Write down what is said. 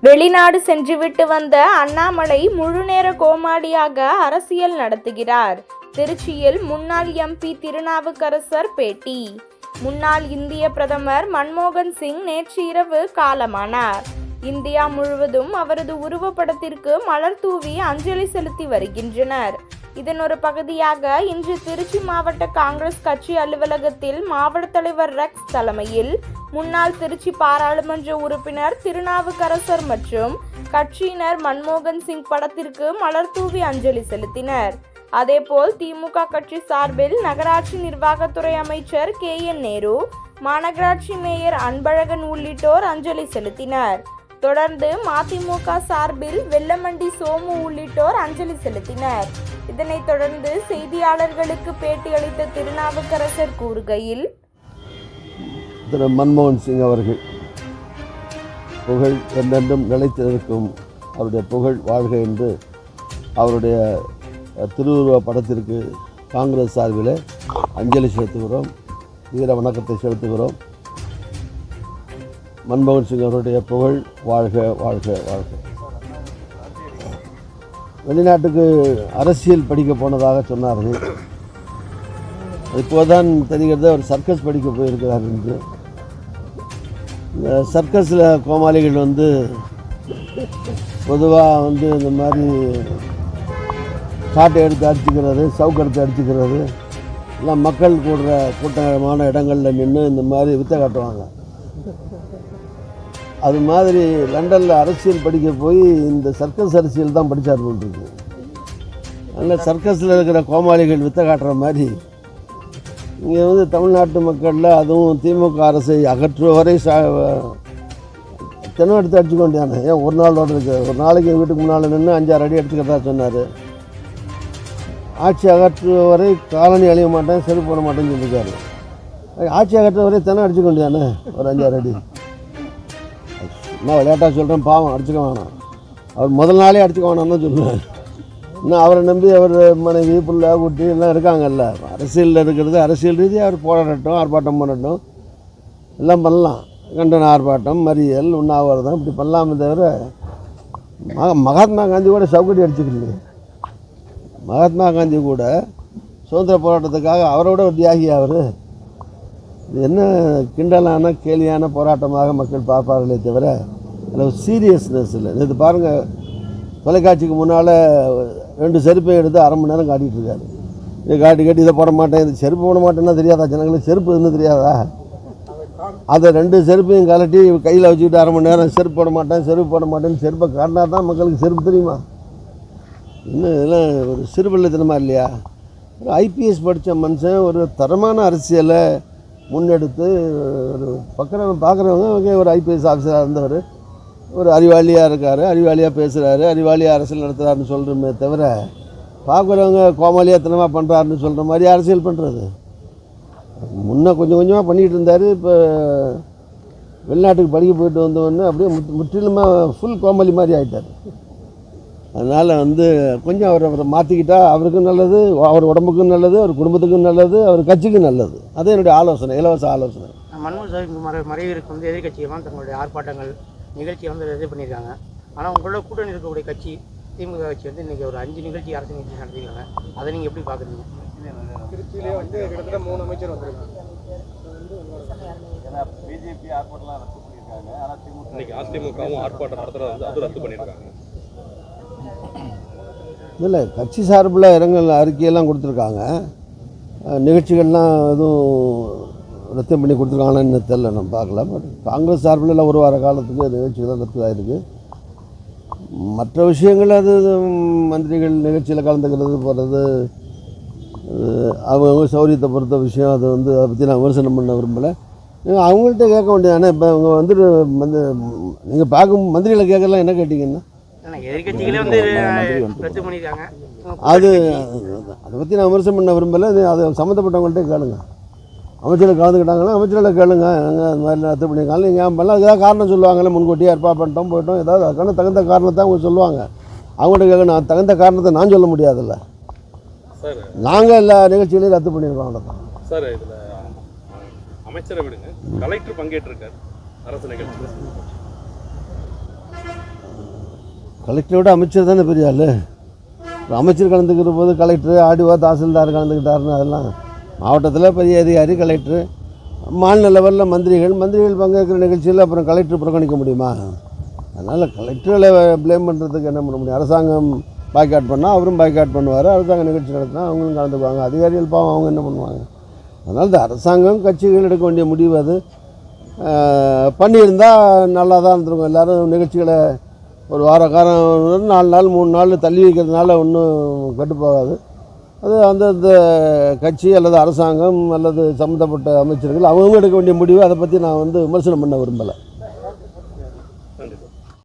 வெளிநாடு சென்றுவிட்டு வந்த அண்ணாமலை முழுநேர கோமாளியாக அரசியல் நடத்துகிறார். திருச்சியில் முன்னாள் எம்பி திருநாவுக்கரசர் பேட்டி. முன்னாள் இந்திய பிரதமர் மன்மோகன் சிங் நேற்று இரவு காலமானார். இந்தியா முழுவதும் அவரது உருவப்படத்திற்கு மலர் தூவி அஞ்சலி செலுத்தி வருகின்றனர். இதன் ஒரு பகுதியாக இன்று திருச்சி மாவட்ட காங்கிரஸ் கட்சி அலுவலகத்தில் மாவட்ட தலைவர் ரெக்ஸ் தலைமையில் முன்னாள் திருச்சி பாராளுமன்ற உறுப்பினர் திருநாவுக்கரசர் மற்றும் கட்சியினர் மன்மோகன் சிங் படத்திற்கு மலர் தூவி அஞ்சலி செலுத்தினர். அதேபோல் திமுக கட்சி சார்பில் நகராட்சி நிர்வாகத்துறை அமைச்சர் கே என் நேரு மாநகராட்சி மேயர் அன்பழகன் உள்ளிட்டோர் அஞ்சலி செலுத்தினர். தொடர்ந்து மதிமுக சார்பில் வெள்ளமண்டி சோமு உள்ளிட்டோர் அஞ்சலி செலுத்தினர். இதனைத் தொடர்ந்து செய்தியாளர்களுக்கு பேட்டியளித்த திருநாவுக்கரசர் கூறுகையில் திரு மன்மோகன் சிங் அவர்கள் புகழ் என்றென்றும் நிலைத்திருக்கும் அவருடைய புகழ் வாழ்க என்று அவருடைய திருவுருவ படத்திற்கு காங்கிரஸ் சார்பில் அஞ்சலி செலுத்துகிறோம். வீர வணக்கத்தை செலுத்துகிறோம். மன்மோகன் சிங் அவருடைய புகழ் வாழ்க வாழ்க வாழ்க. வெளிநாட்டுக்கு அரசியல் படிக்க போனதாக சொன்னார்கள். இப்போதான் தெரிகிறது அவர் சர்க்கஸ் படிக்க போயிருக்கிறார் என்று. இந்த சர்க்கஸில் கோமாளிகள் வந்து பொதுவாக வந்து இந்த மாதிரி காட்டை எடுத்து அடிச்சுக்கிறது சவுக்கெடுத்து அடிச்சுக்கிறது. எல்லாம் மக்கள் கூடுற கூட்டமான இடங்களில் நின்று இந்த மாதிரி வித்தை காட்டுவாங்க. அது மாதிரி லண்டனில் அரசியல் படிக்க போய் இந்த சர்க்கஸ் அரசியல் தான் படித்தார் இருக்கு. அதனால் சர்க்கஸில் இருக்கிற கோமாளிகள் வித்த காட்டுற மாதிரி. இங்கே வந்து தமிழ்நாட்டு மக்களில் அதுவும் திமுக அரசை அகற்றுவரை சா தினம் எடுத்து அடிச்சுக்க வேண்டியானே ஏன் ஒரு நாள் இருக்கு ஒரு நாளைக்கு எங்கள் வீட்டுக்கு முன்னால் நின்று அஞ்சாறு அடி எடுத்துக்கிறதா சொன்னார். ஆட்சி அகற்றுவரை காலனி அழிய மாட்டேன் செருப்பு போட மாட்டேன்னு சொல்லியிருக்காரு. ஆட்சி அகற்றுவரை தினம் அடிச்சுக்க வேண்டியானே ஒரு அஞ்சாறு அடி. என்ன விளையாட்டாக சொல்கிறேன் பாவம் அடிச்சுக்க வேணாம். அவர் முதல் நாளே அடிச்சுக்க வேணாம்னு தான் சொல்லுவேன் இன்னும் அவரை நம்பி அவர் மனைவி பிள்ளை குட்டி எல்லாம் இருக்காங்கல்ல. அரசியலில் இருக்கிறது அரசியல் ரீதியாக அவர் போராடட்டும் ஆர்ப்பாட்டம் பண்ணட்டும். எல்லாம் பண்ணலாம். கண்டன ஆர்ப்பாட்டம் மறியல் உண்ணாவிரதம் இப்படி பண்ணலாமே தவிர மக மகாத்மா காந்தி கூட சவுக்கடி அடிச்சுக்கலையே மகாத்மா காந்தி கூட சுதந்திர போராட்டத்துக்காக அவரோட ஒரு தியாகி அவர். என்ன கிண்டலான கேலியான போராட்டமாக மக்கள் பார்ப்பார்களே தவிர அதில் சீரியஸ்னஸ் இல்லை. இது பாருங்கள் தொலைக்காட்சிக்கு முன்னால் ரெண்டு செருப்பை எடுத்து அரை மணி நேரம் காட்டிகிட்டு இருக்காரு. இதை காட்டி காட்டி இதை போட மாட்டேன் இது செருப்பு போட மாட்டேன்னா தெரியாதா ஜனங்களுக்கு? செருப்பு இன்னும் தெரியாதா? அதை ரெண்டு செருப்பையும் கலட்டி கையில் வச்சுக்கிட்டு அரை மணி நேரம் செருப்பு போட மாட்டேன் செருப்பு போட மாட்டேன்னு செருப்பை காட்டினா தான் மக்களுக்கு செருப்பு தெரியுமா? இன்னும் இதெல்லாம் ஒரு சிறுபிள்ளைத்தனமா இல்லையா? ஒரு ஐபிஎஸ் படித்த மனுஷன் ஒரு தரமான அரசியலை முன்னெடுத்து ஒரு பக்கம் பார்க்குறவங்க ஒரு ஐபிஎஸ் ஆஃபீஸராக இருந்தவர். ஒரு அறிவாளியாக இருக்கார் அறிவாளியாக பேசுகிறாரு அறிவாளியாக அரசியல் நடத்துகிறாருன்னு சொல்கிறோமே தவிர பார்க்குறவங்க கோமாளியாத்தனமாக பண்ணுறாருன்னு சொல்கிற மாதிரி அரசியல் பண்ணுறது முன்ன கொஞ்சம் கொஞ்சமாக பண்ணிகிட்டு இருந்தார் இப்போ வெளிநாட்டுக்கு படிக்க போயிட்டு வந்தவொடனே அப்படியே முற்றிலுமாக ஃபுல் கோமாளி மாதிரி ஆகிட்டார் அதனால் வந்து கொஞ்சம் அவரை அவரை மாற்றிக்கிட்டா அவருக்கும் நல்லது அவர் உடம்புக்கும் நல்லது அவர் குடும்பத்துக்கும் நல்லது அவர் கட்சிக்கும் நல்லது. அது என்னுடைய ஆலோசனை இலவச ஆலோசனை. மன்மோகன் சிங் மறை மறைவிற்கு வந்து எதிர்கட்சிகள்லாம் தங்களுடைய ஆர்ப்பாட்டங்கள் நிகழ்ச்சியை வந்து இது பண்ணியிருக்காங்க. ஆனால் உங்களோட கூட்டணி இருக்கக்கூடிய கட்சி திமுக கட்சி வந்து இன்றைக்கி ஒரு அஞ்சு நிகழ்ச்சி அரசு நிகழ்ச்சி நடத்திருக்காங்க அதை நீங்கள் எப்படி பார்க்குறீங்க? திருச்சியிலே வந்து கிட்டத்தட்ட மூணு அமைச்சர் வந்திருக்காங்க. இன்னைக்கு அதிமுகவும் ஆர்ப்பாட்டம் நடத்துறது வந்து அது ரத்து பண்ணியிருக்காங்க. இல்லை கட்சி சார்பில் இரங்கல் அறிக்கையெல்லாம் கொடுத்துருக்காங்க. நிகழ்ச்சிகள்லாம் எதுவும் ரத்து பண்ணி கொடுத்துருக்காங்கன்னு தெரில நம்ம பார்க்கல. பட் காங்கிரஸ் சார்பில் ஒரு வார காலத்துக்கு நிகழ்ச்சிகள்லாம் ரத்து ஆகிருக்கு மற்ற விஷயங்கள் அது மந்திரிகள் நிகழ்ச்சியில் கலந்துக்கிறது போகிறது அவங்க சௌரியத்தை பொறுத்த விஷயம் அதை வந்து அதை பற்றி நான் விமர்சனம் பண்ண விரும்பலை. நீங்கள் அவங்கள்ட்ட கேட்க வேண்டியது ஆனால் இப்போ அவங்க வந்துட்டு வந்து நீங்கள் பார்க்கும் மந்திரிகளை கேட்கலாம் என்ன கேட்டிங்கன்னா எதிர்கட்சிகளே வந்து ரத்து பண்ணியிருக்காங்க அது அதை பற்றி நான் விமர்சனம் பண்ண விரும்பலை. அது அது சம்மந்தப்பட்டவங்கள்ட்ட கேளுங்க. அமைச்சர்கள் கலந்துக்கிட்டாங்களா அமைச்சர்களை கேளுங்க. அங்கே அந்த மாதிரி ரத்து பண்ணியிருக்காங்க. நீங்கள் ஏன் பண்ணலாம் ஏதாவது காரணம் சொல்லுவாங்கல்ல முன்கூட்டியே ஏற்பா பண்ணிட்டோம் போயிட்டோம். ஏதாவது அதுக்கான தகுந்த காரணத்தை அவங்க சொல்லுவாங்க. அவங்கள்ட்ட கேட்கணும் அது தகுந்த காரணத்தை நான் சொல்ல முடியாதுல்ல. சார். நாங்கள் எல்லா நிகழ்ச்சிகளையும் ரத்து பண்ணியிருக்கோம் அவ்வளோதான் சார் இதில் அமைச்சரை விடுங்க. கலெக்டர் பங்கேற்றிருக்கார். அரசு நிகழ்ச்சியில். கலெக்டரை விட அமைச்சர் தானே பெரிய ஆள் அமைச்சர் கலந்துக்கிற போது கலெக்டர் ஆடிவா தாசில்தார் கலந்துக்கிட்டாருன்னு அதெல்லாம் மாவட்டத்தில் பெரிய அதிகாரி கலெக்டர் மாநில லெவலில் மந்திரிகள் மந்திரிகள் பங்கேற்கிற நிகழ்ச்சியில் அப்புறம் கலெக்டர் புறக்கணிக்க முடியுமா? அதனால் கலெக்டர்களை ப்ளேம் பண்ணுறதுக்கு என்ன பண்ண முடியும்? அரசாங்கம் பாய்காட் பண்ணால் அவரும் பாய்காட் பண்ணுவார் அரசாங்க நிகழ்ச்சி நடத்தினா அவங்களும் கலந்துக்குவாங்க. அதிகாரிகள் பாவம் அவங்க என்ன பண்ணுவாங்க? அதனால் இந்த அரசாங்கம் கட்சிகள் எடுக்க வேண்டிய முடிவு அது. பண்ணியிருந்தால் நல்லா தான் இருந்திருக்கும். எல்லோரும் நிகழ்ச்சிகளை ஒரு வார காரம் நாலு நாள் மூணு நாள் தள்ளி வைக்கிறதுனால ஒன்றும் கெட்டு போகாது அது அந்தந்த கட்சி அல்லது அரசாங்கம் அல்லது சம்மந்தப்பட்ட அமைச்சர்கள் அவங்க எடுக்க வேண்டிய முடிவு. அதை பற்றி நான் வந்து விமர்சனம் பண்ண விரும்பலை.